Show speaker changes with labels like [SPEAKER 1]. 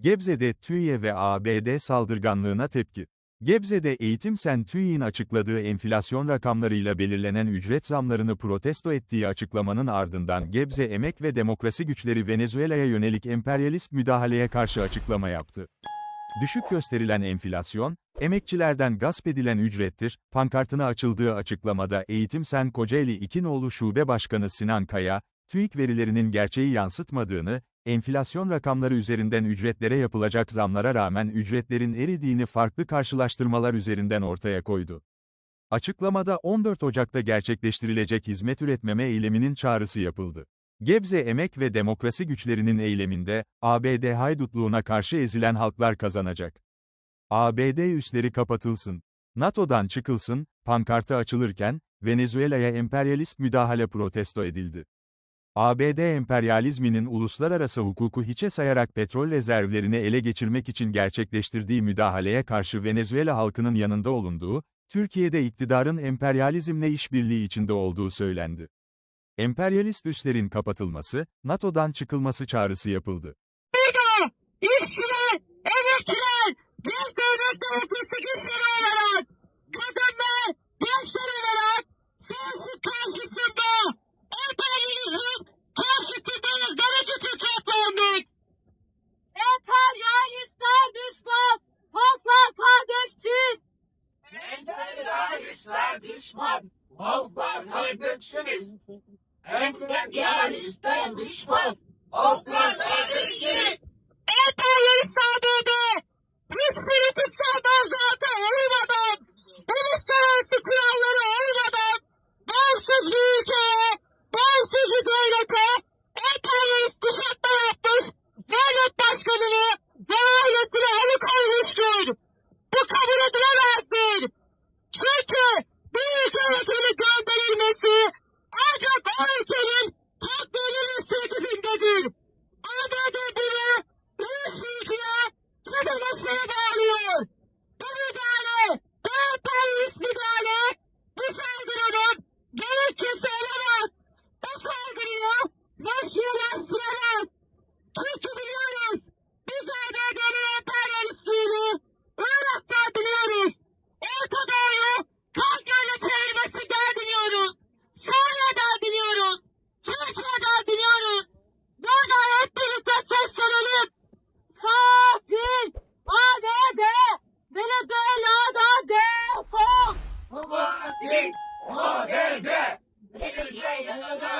[SPEAKER 1] Gebze'de TÜİ'ye ve ABD saldırganlığına tepki. Gebze'de Eğitim Sen TÜİ'nin açıkladığı enflasyon rakamlarıyla belirlenen ücret zamlarını protesto ettiği açıklamanın ardından Gebze Emek ve Demokrasi Güçleri Venezuela'ya yönelik emperyalist müdahaleye karşı açıklama yaptı. Düşük gösterilen enflasyon, emekçilerden gasp edilen ücrettir, pankartına açıldığı açıklamada Eğitim Sen Kocaeli İkinoğlu Şube Başkanı Sinan Kaya, TÜİK verilerinin gerçeği yansıtmadığını, enflasyon rakamları üzerinden ücretlere yapılacak zamlara rağmen ücretlerin eridiğini farklı karşılaştırmalar üzerinden ortaya koydu. Açıklamada 14 Ocak'ta gerçekleştirilecek hizmet üretmeme eyleminin çağrısı yapıldı. Gebze Emek ve Demokrasi Güçlerinin eyleminde, ABD haydutluğuna karşı ezilen halklar kazanacak. ABD üsleri kapatılsın. NATO'dan çıkılsın, pankartı açılırken, Venezuela'ya emperyalist müdahale protesto edildi. ABD emperyalizminin uluslararası hukuku hiçe sayarak petrol rezervlerini ele geçirmek için gerçekleştirdiği müdahaleye karşı Venezuela halkının yanında olunduğu, Türkiye'de iktidarın emperyalizmle işbirliği içinde olduğu söylendi. Emperyalist üslerin kapatılması, NATO'dan çıkılması çağrısı yapıldı.
[SPEAKER 2] İşçiler, emekçiler, genç devlet demokrasi güçleri düşman, halklar
[SPEAKER 3] kardeşimiz. Emperyalistler düşman, halklar kardeşimiz.
[SPEAKER 2] Emperyalist ABD, hiçbir hukukssal mevzuata uymadan, uluslararası kurallara uymadan, bağımsız bir ülkeye, bağımsız bir devlete, emperyalist kuşatma yapmış, devlet başkanını
[SPEAKER 3] Amigo!